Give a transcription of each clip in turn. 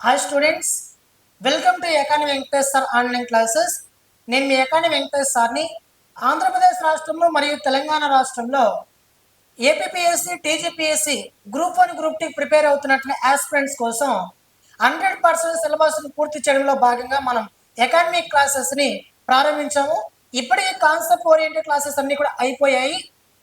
Hi students welcome to economy Venkatesh sir online classes నేను మీ ఏకాని వెంకటేష్ సార్ని ఆంధ్రప్రదేశ్ రాష్ట్రంలో మరియు తెలంగాణ రాష్ట్రంలో APPSC TGPSC group one group tea prepare అవుతున్నటువంటి ఆస్పిరెంట్స్ కోసం హండ్రెడ్ పర్సెంట్ సిలబస్ని పూర్తి చేయడంలో భాగంగా మనం ఎకానమిక్ క్లాసెస్ని ప్రారంభించాము. ఇప్పటికీ కాన్సెప్ట్ ఓరియంటెడ్ క్లాసెస్ అన్నీ కూడా అయిపోయాయి.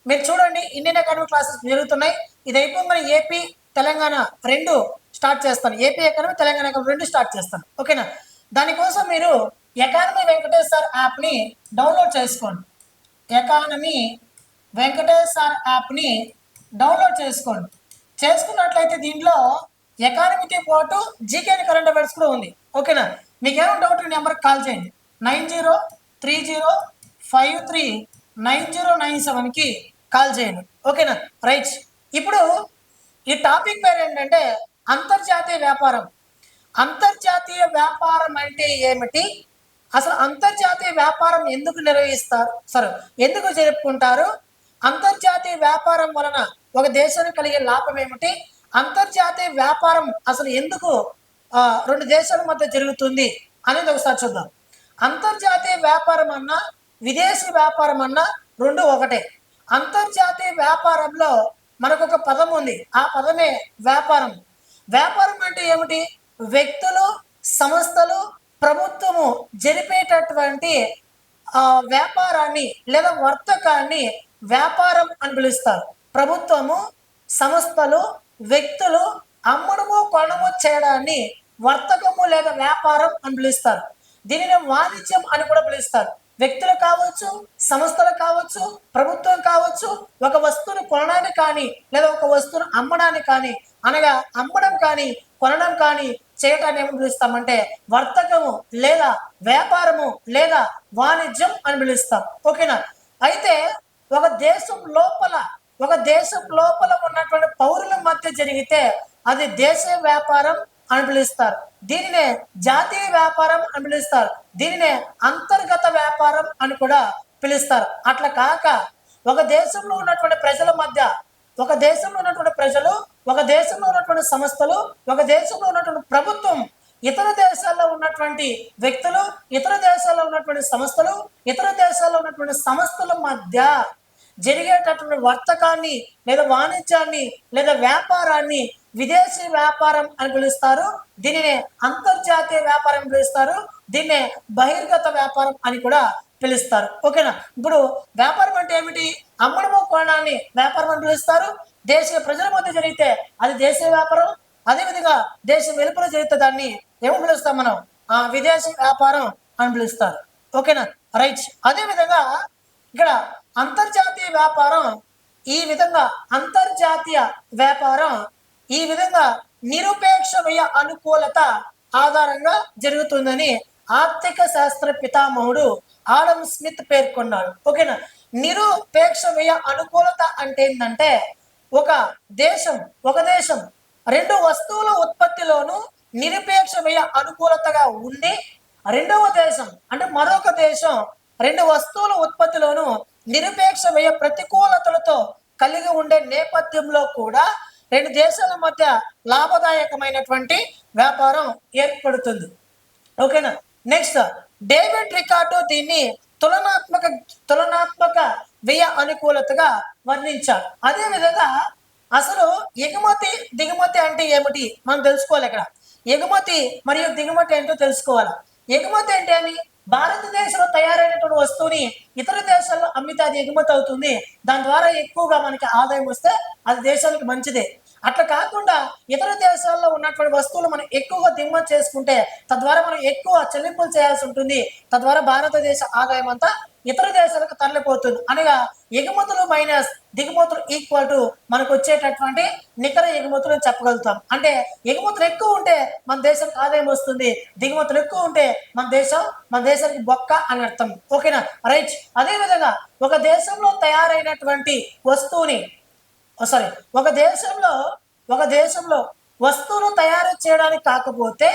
మీరు చూడండి ఇండియన్ అకాడమిక్ క్లాసెస్ జరుగుతున్నాయి. ఇది అయిపోయి ఏపీ తెలంగాణ రెండు స్టార్ట్ చేస్తాను. ఏపీ ఎకానమీ తెలంగాణ ఎకానమీ రెండు స్టార్ట్ చేస్తాను. ఓకేనా? దానికోసం మీరు ఎకానమీ వెంకటేష్ సార్ యాప్ని డౌన్లోడ్ చేసుకోండి. ఎకానమీ వెంకటేష్ సార్ యాప్ని డౌన్లోడ్ చేసుకోండి. చేసుకున్నట్లయితే దీంట్లో ఎకానమీతో పాటు జీకే కరెంట్ అఫైర్స్ కూడా ఉంది. ఓకేనా? మీకు డౌట్ డౌట్ నెంబర్కి కాల్ చేయండి. Nine zero three zero five three nine zero nine సెవెన్కి కాల్ చేయండి. ఓకేనా? రైట్. ఇప్పుడు ఈ టాపిక్ పేరు ఏంటంటే అంతర్జాతీయ వ్యాపారం. అంతర్జాతీయ వ్యాపారం అంటే ఏమిటి? అసలు అంతర్జాతీయ వ్యాపారం ఎందుకు నిర్వహిస్తారు? సరే ఎందుకు జరుపుకుంటారు? అంతర్జాతీయ వ్యాపారం వలన ఒక దేశానికి కలిగే లాభం ఏమిటి? అంతర్జాతీయ వ్యాపారం అసలు ఎందుకు రెండు దేశాల మధ్య జరుగుతుంది అనేది ఒకసారి చూద్దాం. అంతర్జాతీయ వ్యాపారం అన్నా విదేశీ వ్యాపారం అన్నా రెండు ఒకటే. అంతర్జాతీయ వ్యాపారంలో మనకు ఒక పదం ఉంది. ఆ పదమే వ్యాపారం. వ్యాపారం అంటే ఏమిటి? వ్యక్తులు సంస్థలు ప్రభుత్వము జరిపేటటువంటి ఆ వ్యాపారాన్ని లేదా వర్తకాన్ని వ్యాపారం అని పిలుస్తారు. ప్రభుత్వము సంస్థలు వ్యక్తులు అమ్మడము కొనము చేయడాన్ని వర్తకము లేదా వ్యాపారం అని పిలుస్తారు. దీనిని వాణిజ్యం అని కూడా పిలుస్తారు. వ్యక్తులు కావచ్చు సంస్థలు కావచ్చు ప్రభుత్వం కావచ్చు ఒక వస్తువును కొనడానికి కానీ లేదా ఒక వస్తువును అమ్మడానికి కానీ అనగా అమ్మడం కానీ కొనడం కానీ చేయటాన్ని ఏమని పిలుస్తామంటే వర్తకము లేదా వ్యాపారము లేదా వాణిజ్యం అని పిలుస్తాం. ఓకేనా? అయితే ఒక దేశం లోపల ఒక దేశం లోపల ఉన్నటువంటి పౌరుల మధ్య జరిగితే అది దేశ వ్యాపారం అని పిలుస్తారు దీనినే జాతీయ వ్యాపారం అని పిలుస్తారు. దీనినే అంతర్గత వ్యాపారం అని కూడా పిలుస్తారు. అట్లా కాక ఒక దేశంలో ఉన్నటువంటి ప్రజల మధ్య ఒక దేశంలో ఉన్నటువంటి ప్రజలు ఒక దేశంలో ఉన్నటువంటి సంస్థలు ఒక దేశంలో ఉన్నటువంటి ప్రభుత్వం ఇతర దేశాల్లో ఉన్నటువంటి వ్యక్తులు ఇతర దేశాల్లో ఉన్నటువంటి సంస్థలు ఇతర దేశాల్లో ఉన్నటువంటి సంస్థల మధ్య జరిగేటటువంటి వర్తకాన్ని లేదా వాణిజ్యాన్ని లేదా వ్యాపారాన్ని విదేశీ వ్యాపారం అని పిలుస్తారు. దీనినే అంతర్జాతీయ వ్యాపారం పిలుస్తారు. దీన్నే బహిర్గత వ్యాపారం అని కూడా పిలుస్తారు. ఓకేనా? ఇప్పుడు వ్యాపారం అంటే ఏమిటి? అమ్మడము కోణాన్ని వ్యాపారం అని పిలుస్తారు. దేశీయ ప్రజల మధ్య జరిగితే అది దేశీయ వ్యాపారం. అదేవిధంగా దేశం వెలుపల జరిగితే దాన్ని ఏమని పిలుస్తాం మనం? ఆ విదేశీ వ్యాపారం అని పిలుస్తారు. ఓకేనా? రైట్. అదేవిధంగా ఇక్కడ అంతర్జాతీయ వ్యాపారం ఈ విధంగా అంతర్జాతీయ వ్యాపారం ఈ విధంగా నిరుపేక్ష వ్యయ అనుకూలత ఆధారంగా జరుగుతుందని ఆర్థిక శాస్త్ర పితామహుడు ఆడమ్ స్మిత్ పేర్కొన్నాడు. ఓకేనా? నిరుపేక్ష వ్యయ అనుకూలత అంటే ఏంటంటే ఒక దేశం ఒక దేశం రెండు వస్తువుల ఉత్పత్తిలోనూ నిరుపేక్ష వ్యయ అనుకూలతగా ఉండి రెండవ దేశం అంటే మరొక దేశం రెండు వస్తువుల ఉత్పత్తిలోనూ నిరుపేక్ష వ్యయ ప్రతికూలతలతో కలిగి ఉండే నేపథ్యంలో కూడా రెండు దేశాల మధ్య లాభదాయకమైనటువంటి వ్యాపారం ఏర్పడుతుంది. ఓకేనా? నెక్స్ట్ డేవిడ్ రికార్డో దీన్ని తులనాత్మక తులనాత్మక వ్యయ అనుకూలతగా వర్ణించారు. అదే విధంగా అసలు ఎగుమతి దిగుమతి అంటే ఏమిటి? మనం తెలుసుకోవాలి ఇక్కడ. ఎగుమతి మరియు దిగుమతి ఏంటో తెలుసుకోవాలి? ఎగుమతి అంటే అని భారతదేశంలో తయారైనటువంటి వస్తువుని ఇతర దేశాల్లో అమ్మితే అది ఎగుమతి అవుతుంది. దాని ద్వారా ఎక్కువగా మనకి ఆదాయం వస్తే అది దేశానికి మంచిదే. అట్లా కాకుండా ఇతర దేశాల్లో ఉన్నటువంటి వస్తువులు మనం ఎక్కువగా దిగుమతి చేసుకుంటే తద్వారా మనం ఎక్కువ చెల్లింపులు చేయాల్సి ఉంటుంది. తద్వారా భారతదేశ ఆదాయం అంతా ఇతర దేశాలకు తరలిపోతుంది. అనగా ఎగుమతులు మైనస్ దిగుమతులు ఈక్వల్ టు మనకు వచ్చేటటువంటి నికర ఎగుమతులు అని చెప్పగలుగుతాం. అంటే ఎగుమతులు ఎక్కువ ఉంటే మన దేశానికి ఆదాయం వస్తుంది. దిగుమతులు ఎక్కువ ఉంటే మన దేశం మన దేశానికి బొక్క అని అర్థం. ఓకేనా రైట్ అదేవిధంగా ఒక దేశంలో తయారైనటువంటి వస్తువుని సారీ ఒక దేశంలో ఒక దేశంలో వస్తువును తయారు చేయడానికి కాకపోతే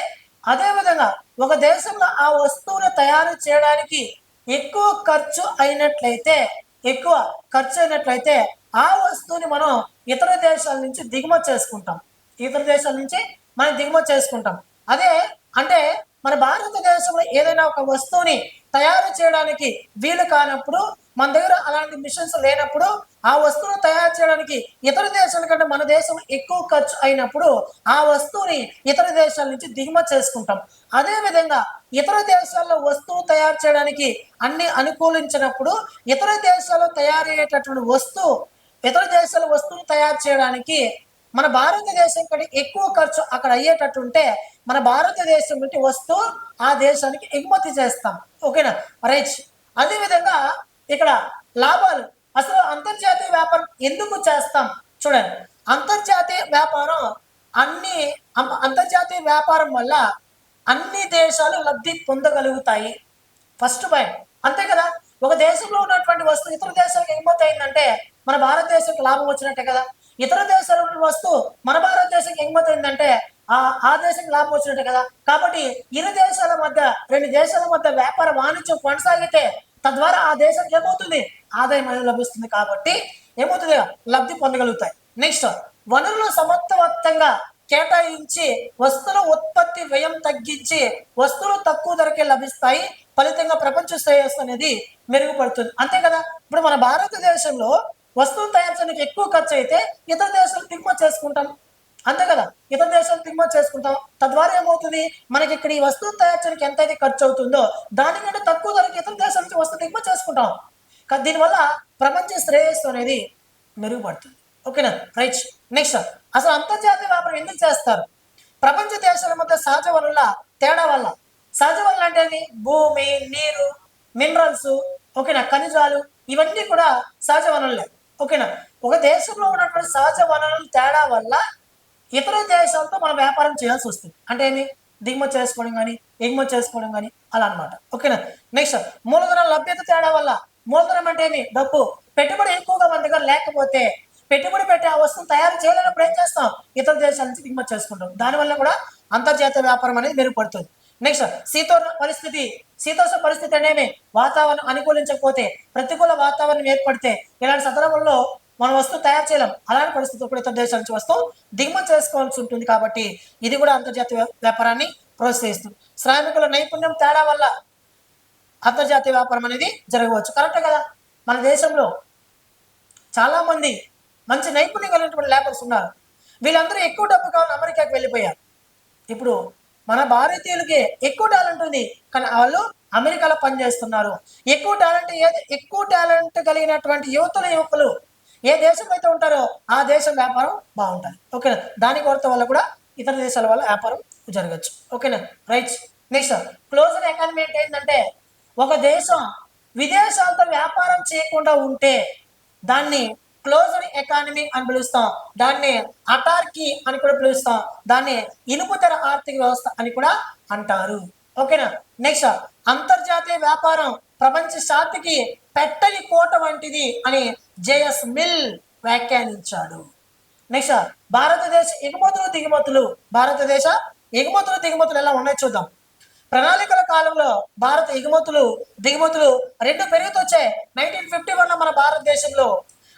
అదేవిధంగా ఒక దేశంలో ఆ వస్తువును తయారు చేయడానికి ఎక్కువ ఖర్చు అయినట్లయితే ఎక్కువ ఖర్చు అయినట్లయితే ఆ వస్తువుని మనం ఇతర దేశాల నుంచి దిగుమతి చేసుకుంటాం. ఇతర దేశాల నుంచి మనం దిగుమతి చేసుకుంటాం. అదే అంటే మన భారతదేశంలో ఏదైనా ఒక వస్తువుని తయారు చేయడానికి వీలు కానప్పుడు మన దగ్గర అలాంటి మిషన్స్ లేనప్పుడు ఆ వస్తువును తయారు చేయడానికి ఇతర దేశాల కంటే మన దేశం ఎక్కువ ఖర్చు అయినప్పుడు ఆ వస్తువుని ఇతర దేశాల నుంచి దిగుమతి చేసుకుంటాం. అదేవిధంగా ఇతర దేశాల్లో వస్తువు తయారు చేయడానికి అన్ని అనుకూలించినప్పుడు ఇతర దేశాల్లో తయారయ్యేటటువంటి వస్తువు ఇతర దేశాల వస్తువులు తయారు చేయడానికి మన భారతదేశం కంటే ఎక్కువ ఖర్చు అక్కడ అయ్యేటట్టుంటే మన భారతదేశం నుండి వస్తువు ఆ దేశానికి ఎగుమతి చేస్తాం. ఓకేనా? రైట్. అదేవిధంగా ఇక్కడ లాభాలు అసలు అంతర్జాతీయ వ్యాపారం ఎందుకు చేస్తాం? చూడండి. అంతర్జాతీయ వ్యాపారం అన్ని అంతర్జాతీయ వ్యాపారం వల్ల అన్ని దేశాలు లబ్ధి పొందగలుగుతాయి. First point. అంతే కదా? ఒక దేశంలో ఉన్నటువంటి వస్తువు ఇతర దేశాలకు ఎగుమతి అయిందంటే మన భారతదేశంకి లాభం వచ్చినట్టే కదా? ఇతర దేశాల్లో వస్తువు మన భారతదేశం ఎగుమతి అయిందంటే ఆ ఆ దేశానికి లాభం వచ్చినట్టే కదా? కాబట్టి ఇరు దేశాల మధ్య రెండు దేశాల మధ్య వ్యాపార వాణిజ్యం కొనసాగితే తద్వారా ఆ దేశానికి ఏమవుతుంది? ఆదాయం అనేది లభిస్తుంది కాబట్టి ఏమవుతుంది? లబ్ధి పొందగలుగుతాయి. నెక్స్ట్ వనరులు సమర్థవంతంగా కేటాయించి వస్తువుల ఉత్పత్తి వ్యయం తగ్గించి వస్తువులు తక్కువ ధరకే లభిస్తాయి. ఫలితంగా ప్రపంచ శ్రేయస్సు అనేది మెరుగుపడుతుంది. అంతే కదా? ఇప్పుడు మన భారతదేశంలో వస్తువులు తయారు చేయడానికి ఎక్కువ ఖర్చు అయితే ఇతర దేశాలు దిగుమతి చేసుకుంటాం. అంతే కదా? ఇతర దేశాలు దిగుమతి చేసుకుంటాం. తద్వారా ఏమవుతుంది? మనకి ఇక్కడ ఈ వస్తువు తయారు చేయడానికి ఎంతైతే ఖర్చు అవుతుందో దానికంటే తక్కువ ధరకి ఇతర దేశాల నుంచి వస్తువు దిగుమతి చేసుకుంటాం. కానీ దీనివల్ల ప్రపంచ శ్రేయస్సు అనేది మెరుగుపడుతుంది. ఓకేనా? రైట్. నెక్స్ట్. అసలు అంతర్జాతీయ వ్యాపారం ఎందుకు చేస్తారు? ప్రపంచ దేశాల మధ్య సహజ వనరుల తేడా వల్ల. సహజ వనరులు అంటే భూమి నీరు మినరల్స్ ఓకేనా? ఖనిజాలు. ఇవన్నీ కూడా సహజ వనరులే. ఓకేనా? ఒక దేశంలో ఉన్నటువంటి సహజ వనరుల తేడా వల్ల ఇతర దేశాలతో మనం వ్యాపారం చేయాల్సి వస్తుంది. అంటే ఏమి దిగుమతి చేసుకోవడం కానీ ఎగుమతి చేసుకోవడం కానీ అలా అన్నమాట. ఓకేనా నెక్స్ట్ మూలధన లభ్యత తేడా వల్ల మూలధనం అంటే ఏమి డబ్బు. పెట్టుబడి ఎక్కువగా మన దగ్గర లేకపోతే పెట్టుబడి పెట్టే ఆ వస్తువును తయారు చేయలేనప్పుడు ఏం చేస్తాం? ఇతర దేశాల నుంచి దిగుమతి చేసుకుంటాం. దానివల్ల కూడా అంతర్జాతీయ వ్యాపారం అనేది మెరుగుపడుతుంది. నెక్స్ట్ శీతోష్ణ పరిస్థితి. శీతోష్ణ పరిస్థితి అనేవి వాతావరణం అనుకూలించకపోతే ప్రతికూల వాతావరణం ఏర్పడితే ఇలాంటి సందర్భంలో మన వస్తువు తయారు చేయలేం. అలాంటి పరిస్థితులు కూడా ఇతర దేశాల నుంచి వస్తువు దిగుమతి చేసుకోవాల్సి ఉంటుంది కాబట్టి ఇది కూడా అంతర్జాతీయ వ్యాపారాన్ని ప్రోత్సహిస్తుంది. శ్రామికుల నైపుణ్యం తేడా వల్ల అంతర్జాతీయ వ్యాపారం అనేది జరగవచ్చు. కరెక్టే కదా? మన దేశంలో చాలా మంది మంచి నైపుణ్యం కలిగినటువంటి లేబర్స్ ఉన్నారు. వీళ్ళందరూ ఎక్కువ డబ్బు కావాలని అమెరికాకి వెళ్ళిపోయారు. ఇప్పుడు మన భారతీయులకి ఎక్కువ టాలెంట్ ఉంది. కానీ వాళ్ళు అమెరికాలో పనిచేస్తున్నారు. ఎక్కువ టాలెంట్ ఏది? ఎక్కువ టాలెంట్ కలిగినటువంటి యువతుల యువకులు ఏ దేశం అయితే ఉంటారో ఆ దేశం వ్యాపారం బాగుంటుంది. ఓకేనా? దాని కొరత వల్ల కూడా ఇతర దేశాల వల్ల వ్యాపారం జరగచ్చు. ఓకేనా? రైట్ నెక్స్ట్ క్లోజర్ ఎకానమీ అంటే ఏంటంటే ఒక దేశం విదేశాలతో వ్యాపారం చేయకుండా ఉంటే దాన్ని క్లోజర్ ఎకానమీ అని పిలుస్తాం. దాన్ని అటార్కీ అని కూడా పిలుస్తాం. దాన్ని ఇనుపుతర ఆర్థిక వ్యవస్థ అని కూడా అంటారు. ఓకేనా? నెక్స్ట్ అంతర్జాతీయ వ్యాపారం ప్రపంచ శాంతికి పెట్టని కోట వంటిది అని జేఎస్ మిల్ వ్యాఖ్యానించాడు. నెక్స్ట్ భారతదేశ ఎగుమతులు దిగుమతులు. భారతదేశ ఎగుమతులు దిగుమతులు ఎలా ఉన్నాయో చూద్దాం. ప్రణాళికల కాలంలో భారత ఎగుమతులు దిగుమతులు రెండు పెరుగుతూ నైన్టీన్ ఫిఫ్టీ వన్ మన భారతదేశంలో.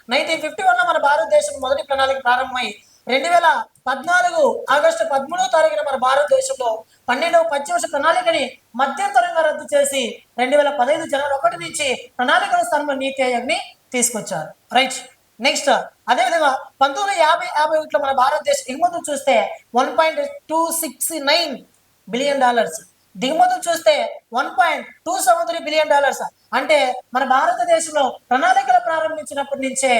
నైన్టీన్ ఫిఫ్టీ వన్ మన భారతదేశం మొదటి ప్రణాళిక ప్రారంభమై రెండు వేల పద్నాలుగు ఆగస్టు పదమూడవ తారీఖున మన భారతదేశంలో పన్నెండవ పంచవర్ష ప్రణాళికని మధ్యంతరంగా రద్దు చేసి రెండు వేల పదహైదు జనవరి ఒకటి నుంచి ప్రణాళికల స్థానంలో నీతి ఆయోగ్ని తీసుకొచ్చారు. రైట్ నెక్స్ట్ అదేవిధంగా పంతొమ్మిది వందల యాభై యాభై ఒకటిలో మన భారతదేశ ఎగుమతులు చూస్తే one point two six nine billion dollars దిగుమతులు చూస్తే one point two seven three billion dollars అంటే మన భారతదేశంలో ప్రణాళికలు ప్రారంభించినప్పటి నుంచే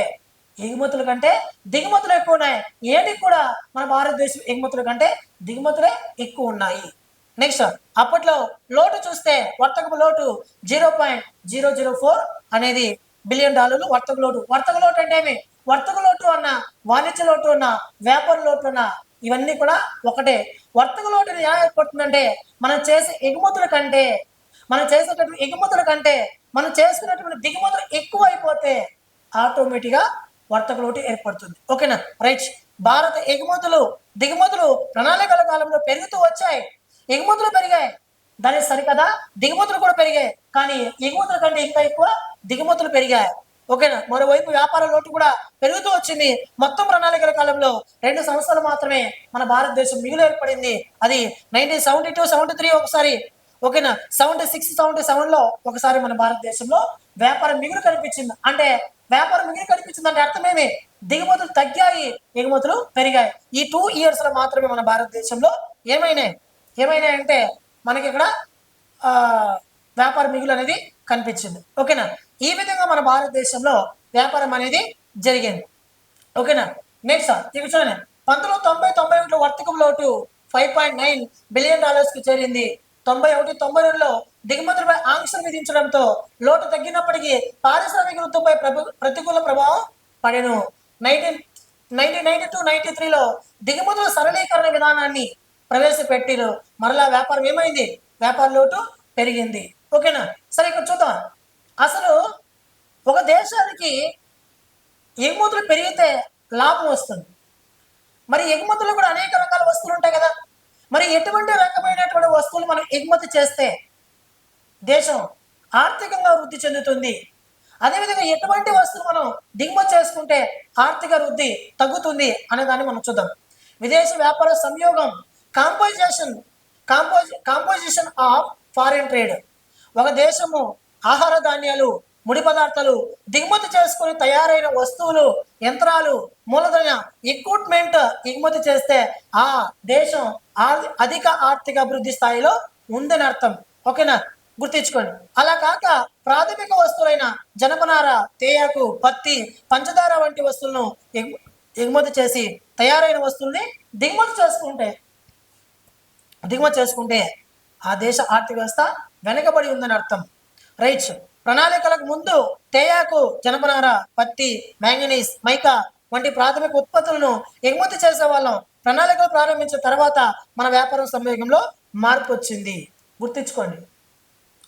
ఎగుమతుల కంటే దిగుమతులు ఎక్కువ ఉన్నాయి. ఏంటి కూడా మన భారతదేశం ఎగుమతుల కంటే దిగుమతులే ఎక్కువ ఉన్నాయి. నెక్స్ట్ అప్పట్లో లోటు చూస్తే వర్తకపు లోటు zero point zero zero four అనేది బిలియన్ డాలర్లు వర్తక లోటు. వర్తక లోటు అంటే ఏమి? వర్తక లోటు అన్న వాణిజ్య లోటు అన్న వ్యాపార లోటు అన్న ఇవన్నీ కూడా ఒకటే. వర్తక లోటు ఎలా ఏర్పడుతుందంటే మనం చేసే ఎగుమతుల కంటే మనం చేసేటటువంటి ఎగుమతుల కంటే మనం చేసుకున్నటువంటి దిగుమతులు ఎక్కువ అయిపోతే ఆటోమేటిక్గా వర్తక లోటు ఏర్పడుతుంది. ఓకేనా? రైట్. భారత ఎగుమతులు దిగుమతులు ప్రణాళికల కాలంలో పెరుగుతూ వచ్చాయి. ఎగుమతులు పెరిగాయి. దాని సరికదా? దిగుమతులు కూడా పెరిగాయి. కానీ ఎగుమతుల కంటే ఇంకా ఎక్కువ దిగుమతులు పెరిగాయి. ఓకేనా? మరోవైపు వ్యాపార లోటు కూడా పెరుగుతూ వచ్చింది. మొత్తం ప్రణాళికల కాలంలో రెండు సంవత్సరాలు మాత్రమే మన భారతదేశం మిగులు ఏర్పడింది. అది nineteen seventy two seventy three ఒకసారి. ఓకేనా? సెవెంటీ సిక్స్ సెవెంటీ సెవెన్లో ఒకసారి మన భారతదేశంలో వ్యాపార మిగులు కనిపించింది. అంటే వ్యాపార మిగులు కనిపించింది అంటే అర్థమేమి? దిగుమతులు తగ్గాయి ఎగుమతులు పెరిగాయి. ఈ టూ ఇయర్స్లో మాత్రమే మన భారతదేశంలో ఏమైనాయి? ఏమైనాయి అంటే మనకి ఇక్కడ వ్యాపార మిగులు అనేది కనిపించింది. ఓకేనా? ఈ విధంగా మన భారతదేశంలో వ్యాపారం అనేది జరిగింది. ఓకేనా? నెక్స్ట్ ఇక చూడండి. పంతొమ్మిది తొంభై తొంభై ఒకటిలో వర్తకం లోటు ఫైవ్ పాయింట్ నైన్ బిలియన్ డాలర్స్కి చేరింది. తొంభై ఒకటి తొంభై రెండులో దిగుమతులపై ఆంక్షలు విధించడంతో లోటు తగ్గినప్పటికీ పారిశ్రామిక వృత్తిపై ప్రతికూల ప్రభావం పడెను. Nineteen nineteen ninety two ninety త్రీలో దిగుమతుల సరళీకరణ విధానాన్ని ప్రవేశపెట్టిరు. మరలా వ్యాపారం ఏమైంది? వ్యాపార లోటు పెరిగింది. ఓకేనా? సరే ఇక్కడ చూద్దాం. అసలు ఒక దేశానికి ఎగుమతులు పెరిగితే లాభం వస్తుంది. మరి ఎగుమతులు కూడా అనేక రకాల వస్తువులు ఉంటాయి కదా. మరి ఎటువంటి రకమైనటువంటి వస్తువులు మనం ఎగుమతి చేస్తే దేశం ఆర్థికంగా వృద్ధి చెందుతుంది? అదేవిధంగా ఎటువంటి వస్తువులు మనం దిగుమతి చేసుకుంటే ఆర్థిక వృద్ధి తగ్గుతుంది అనే దాన్ని మనం చూద్దాం. విదేశీ వ్యాపార సంయోగం కాంపోజిషన్ కాంపోజి కాంపోజిషన్ ఆఫ్ ఫారిన్ ట్రేడ్ ఒక దేశము ఆహార ధాన్యాలు ముడి పదార్థాలు దిగుమతి చేసుకుని తయారైన వస్తువులు యంత్రాలు మూలధన ఎక్విప్మెంట్ ఎగుమతి చేస్తే ఆ దేశం అధిక ఆర్థిక అభివృద్ధి స్థాయిలో ఉందని అర్థం. ఓకేనా? గుర్తించుకోండి. అలా కాక ప్రాథమిక వస్తువులైన జనపనార తేయాకు పత్తి పంచదార వంటి వస్తువులను ఎగుమతి చేసి తయారైన వస్తువుల్ని దిగుమతి చేసుకుంటే దిగుమతి చేసుకుంటే ఆ దేశ ఆర్థిక వ్యవస్థ వెనకబడి ఉందని అర్థం. రైట్ ప్రణాళికలకు ముందు తేయాకు జనపనార పత్తి మ్యాంగనీస్ మైకా వంటి ప్రాథమిక ఉత్పత్తులను ఎగుమతి చేసే వాళ్ళం. ప్రణాళికలు ప్రారంభించిన తర్వాత మన వ్యాపారం సంయోగంలో మార్పు వచ్చింది. గుర్తించుకోండి.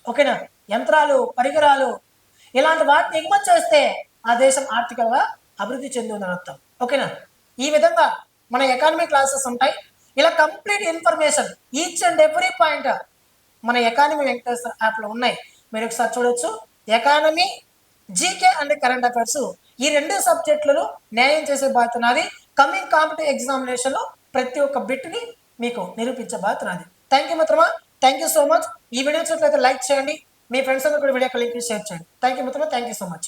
ఓకేనా? యంత్రాలు పరికరాలు ఇలాంటి వాటిని ఎగుమతి చేస్తే ఆ దేశం ఆర్థికంగా అభివృద్ధి చెందుందని అర్థం. ఓకేనా? ఈ విధంగా మన ఎకానమీ క్లాసెస్ ఉంటాయి. ఇలా complete information each and every point మన ఎకానమీ వెంకటేశ్వర యాప్లో ఉన్నాయి. మీరు ఒకసారి చూడొచ్చు. Economy GK and current affairs ఈ రెండు సబ్జెక్టులలో న్యాయం చేసే బాధ్యత నాది. కమింగ్ కాంపిటేటివ్ ఎగ్జామినేషన్లో ప్రతి ఒక్క బిట్ని మీకు నిరూపించే బాధ్యత నాది. థ్యాంక్ యూ మిత్రమా. థ్యాంక్ యూ సో మచ్ ఈ వీడియో చూసినట్లయితే లైక్ చేయండి. మీ ఫ్రెండ్స్ అందరూ కూడా వీడియో లింక్ షేర్ చేయండి. థ్యాంక్ యూ మిత్రమా. Thank you so much